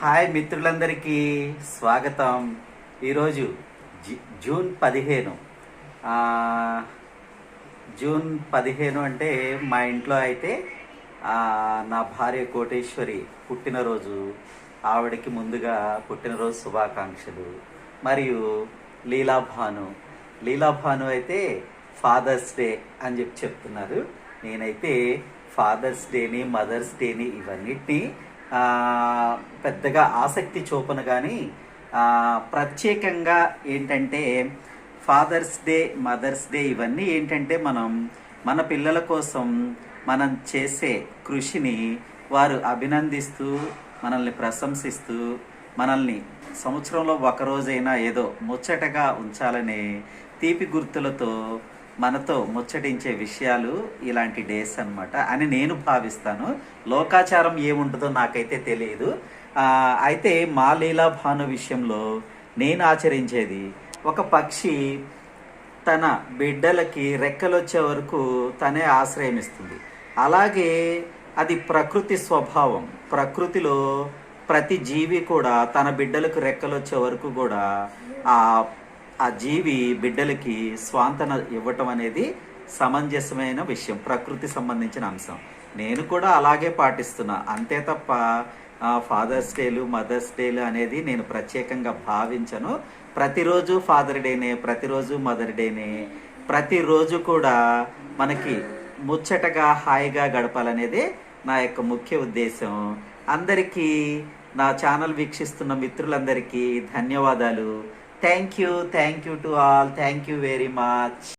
Hi మిత్రులందరికీ స్వాగతం. ఈరోజు జి- జూన్ పదిహేను. జూన్ పదిహేను అంటే మా ఇంట్లో అయితే నా భార్య కోటేశ్వరి పుట్టినరోజు. ఆవిడకి ముందుగా పుట్టినరోజు శుభాకాంక్షలు. మరియు లీలాభాను. లీలాభాను అయితే ఫాదర్స్ డే అని చెప్పి చెప్తున్నారు. నేనైతే ఫాదర్స్ డేని మదర్స్ డేని ఇవన్నిటిని పెద్దగా ఆసక్తి చూపను కానీ ప్రత్యేకంగా ఏంటంటే ఫాదర్స్ డే మదర్స్ డే ఇవన్నీ ఏంటంటే మనం మన పిల్లల కోసం మనం చేసే కృషిని వారు అభినందిస్తూ మనల్ని ప్రశంసిస్తూ మనల్ని సంవత్సరంలో ఒకరోజైనా ఏదో ముచ్చటగా ఉంచాలనే తీపి గుర్తులతో మనతో ముచ్చటించే విషయాలు ఇలాంటి డేస్ అన్నమాట అని నేను భావిస్తాను. లోకాచారం ఏముంటుందో నాకైతే తెలియదు. అయితే మా లీలా భాను విషయంలో నేను ఆచరించేది ఒక పక్షి తన బిడ్డలకి రెక్కలు వచ్చే వరకు తనే ఆశ్రయం ఇస్తుంది. అలాగే అది ప్రకృతి స్వభావం. ప్రకృతిలో ప్రతి జీవి కూడా తన బిడ్డలకు రెక్కలు వచ్చే వరకు కూడా ఆ ఆ జీవి బిడ్డలకి స్వాంతన ఇవ్వటం అనేది సమంజసమైన విషయం ప్రకృతి సంబంధించిన అంశం. నేను కూడా అలాగే పాటిస్తున్నా. అంతే తప్ప ఫాదర్స్ డేలు మదర్స్ డేలు అనేది నేను ప్రత్యేకంగా భావించను. ప్రతిరోజు ఫాదర్ డేనే ప్రతిరోజు మదర్ డేనే ప్రతిరోజు కూడా మనకి ముచ్చటగా హాయిగా గడపాలనేదే నా యొక్క ముఖ్య ఉద్దేశం. అందరికీ నా ఛానల్ వీక్షిస్తున్న మిత్రులందరికీ ధన్యవాదాలు. Thank you, thank you to all. Thank you very much.